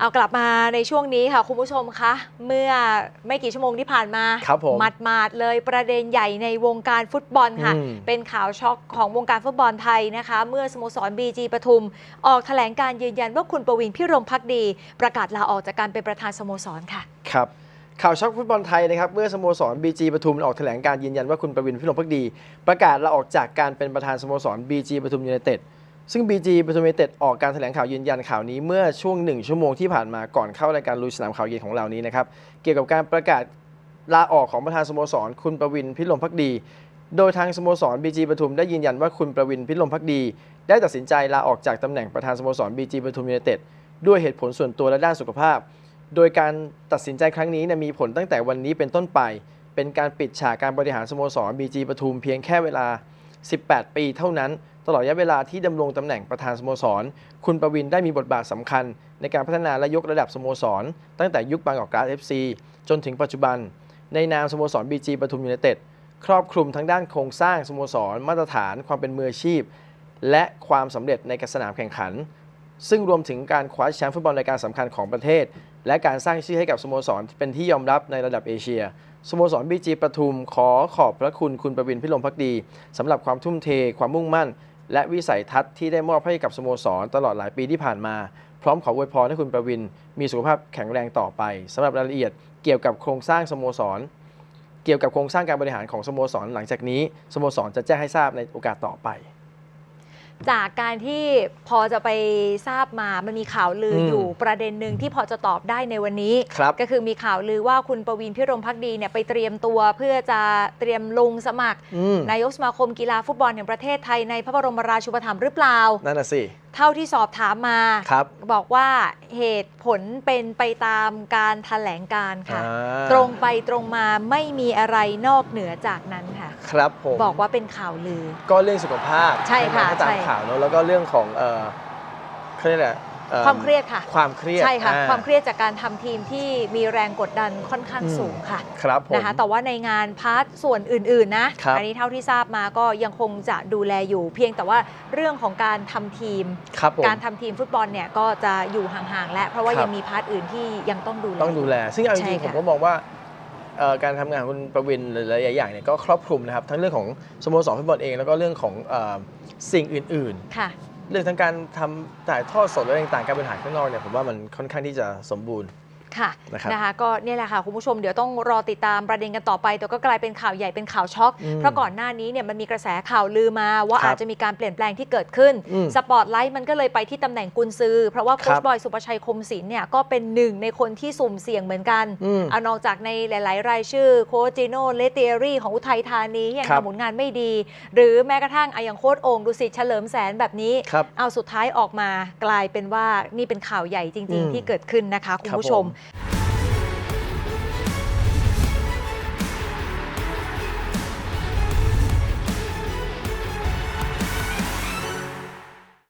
เอากลับมาในช่วงนี้ค่ะ คุณผู้ชมคะ เมื่อไม่กี่ชั่วโมงที่ผ่านมาครับผมหมัดมาดๆเลยประเด็นใหญ่ในวงการฟุตบอลค่ะ อืมเป็นข่าวช็อกของวงการฟุตบอลไทยนะคะ เมื่อสโมสรบีจีปทุม ออกแถลงการยืนยันว่าคุณประวินพิรมพักดี ประกาศลาออกจากการเป็นประธานสโมสรค่ะ ครับ ข่าวช็อกฟุตบอลไทยนะครับ เมื่อสโมสร BG ปทุมออกแถลงการยืนยันว่าคุณประวินพิรมพักดี ประกาศลาออกจากการเป็นประธานสโมสร BG ปทุมยูไนเต็ด ซึ่ง BG ปทุมยูไนเต็ดออกการแถลงข่าวยืนยันข่าวนี้เมื่อช่วงหนึ่งชั่วโมงที่ผ่านมาก่อนเข้ารายการลุยสนามข่าวเย็นของเรานี้นะครับเกี่ยวกับการประกาศลาออกของประธานสโมสร คุณประวินพิรมพักดี โดยทางสโมสร BG ปทุมได้ยืนยันว่าคุณประวินพิรมพักดี ได้ตัดสินใจลาออกจากตำแหน่งประธานสโมสร BG ปทุมยูไนเต็ดด้วยเหตุผลส่วนตัวและด้านสุขภาพ โดยการตัดสินใจครั้งนี้นยมีผลตั้งแต่วันนี้เป็นต้นไป เป็นการปิดฉากการบริหารสโมสร BG ปทุมเพียงแค่เวลา 18 ปีเท่านั้น ตลอดระยะเวลาที่ดำรงตำแหน่งประธานสโมสร คุณประวินได้มีบทบาทสำคัญ ในการพัฒนาและยกระดับสโมสร ตั้งแต่ยุคบางกอกกราส FC จนถึงปัจจุบัน ในนามสโมสร BG ปทุมยูไนเต็ดครอบคลุมทั้งด้านโครงสร้างสโมสร มาตรฐานความเป็นมืออาชีพ และความสำเร็จในสนามแข่งขัน ซึ่งรวมถึงการคว้าแชมป์ฟุตบอลรายการสำคัญของประเทศ และการสร้างชื่อให้กับสโมสรเป็นที่ยอมรับในระดับเอเชียสโมสรบีจีปทุมขอขอบพระคุณคุณประวินพิรมพักดีสำหรับความทุ่มเทความมุ่งมั่น และวิสัยทัศน์ที่ได้มอบให้กับสโมสร ตลอดหลายปีที่ผ่านมา พร้อมขออวยพรให้คุณประวินมีสุขภาพแข็งแรงต่อไปสำหรับรายละเอียดเกี่ยวกับโครงสร้างสโมสร เกี่ยวกับโครงสร้างการบริหารของสโมสร หลังจากนี้สโมสรจะแจ้งให้ทราบในโอกาสต่อไป จากการที่พอจะไปทราบมามันมีข่าวลืออมอยู่ประเด็นหนึ่งที่พอจะตอบได้ในวันนี้ ครับก็คือมีข่าวลือว่าคุณประวินพิรมพักดีเนี่ยไปเตรียมตัวเพื่อจะเตรียมลงสมัคร อืม นายกสมาคมกีฬาฟุตบอลแห่งประเทศไทยในพระบรมราชูปถัมภ์หรือเปล่า นั่นน่ะสิ เท่าที่สอบถามมา ครับบอกว่าเหตุผลเป็นไปตามการแถลงการค่ะ อ่า ตรงไปตรงมาไม่มีอะไรนอกเหนือจากนั้น ค่ะครับผม บอกว่าเป็นข่าวลือ ก็เรื่องสุขภาพใช่ค่ะไหมถ้าตามใช่ ข่าวเนอะแล้วก็เรื่องของเออเขาเรียกอะไรเอ่อความเครียดค่ะ ความเครียดใช่ค่ะ อ่ความเครียดจากการทำทีมที่มีแรงกดดันค่อนข้างอืมสูงค่ะครับผม นะคะแต่ว่าในงานพาร์ทส่วนอื่นๆนะครับ อันี้เท่าที่ทราบมาก็ยังคงจะดูแลอยู่ เพียงแต่ว่าเรื่องของการทำทีม ครับผม การทำทีมฟุตบอลเนี่ยก็จะอยู่ห่างๆ และเพราะว่าครับ ยังมีพาร์ทอื่นที่ยังต้องดูแล ต้องดูแล ซึ่งเอาจใช่ริงๆผมค่ะก็มองว่าเอ่อ การทำงานของคุณประวินหลายๆอย่างเนี่ยก็ครอบคลุมนะครับ ทั้งเรื่องของสโมสรฟุตบอลเอง แล้วก็เรื่องของเอ่อสิ่งอื่นค่ะๆเรื่องทั้งการทำถ่ายทอดสดอะไรต่างๆการบริหารข้างนอกเนี่ยผมว่ามันค่อนข้างที่จะสมบูรณ์ ค่ะนะครับนะคะก็เนี่ยแหละค่ะคุณผู้ชมเดี๋ยวต้องรอติดตามประเด็นกันต่อไป แต่ก็กลายเป็นข่าวใหญ่เป็นข่าวช็อกอืมเพราะก่อนหน้านี้เนี่ยมันมีกระแสข่าวลือมาว่าครับอาจจะมีการเปลี่ยนแปลงที่เกิดขึ้นอืมสปอตไลท์มันก็เลยไปที่ตำแหน่งกุนซือ เพราะว่าโค้คชรับบอยสุประชัยคมศิลป์เนี่ยก็เป็นหนึ่งในคนที่สุ่มเสี่ยงเหมือนกันอืมเอานอกจากในหลาย ๆ รายชื่อโค้ชจิโน่เลเตียรี่ของอุทัยธานีที่ยังครับทำผลงานไม่ดี หรือแม้กระทั่งอะอย่างโค้ชโองดุสิตเฉลิมแสนแบบนี้ครับเอาสุดท้ายออกมากลายเป็นว่านี่เป็นข่าวใหญ่จริงอืมๆที่เกิดขึ้นนะคะคุณครับผู้ชมผม Yeah.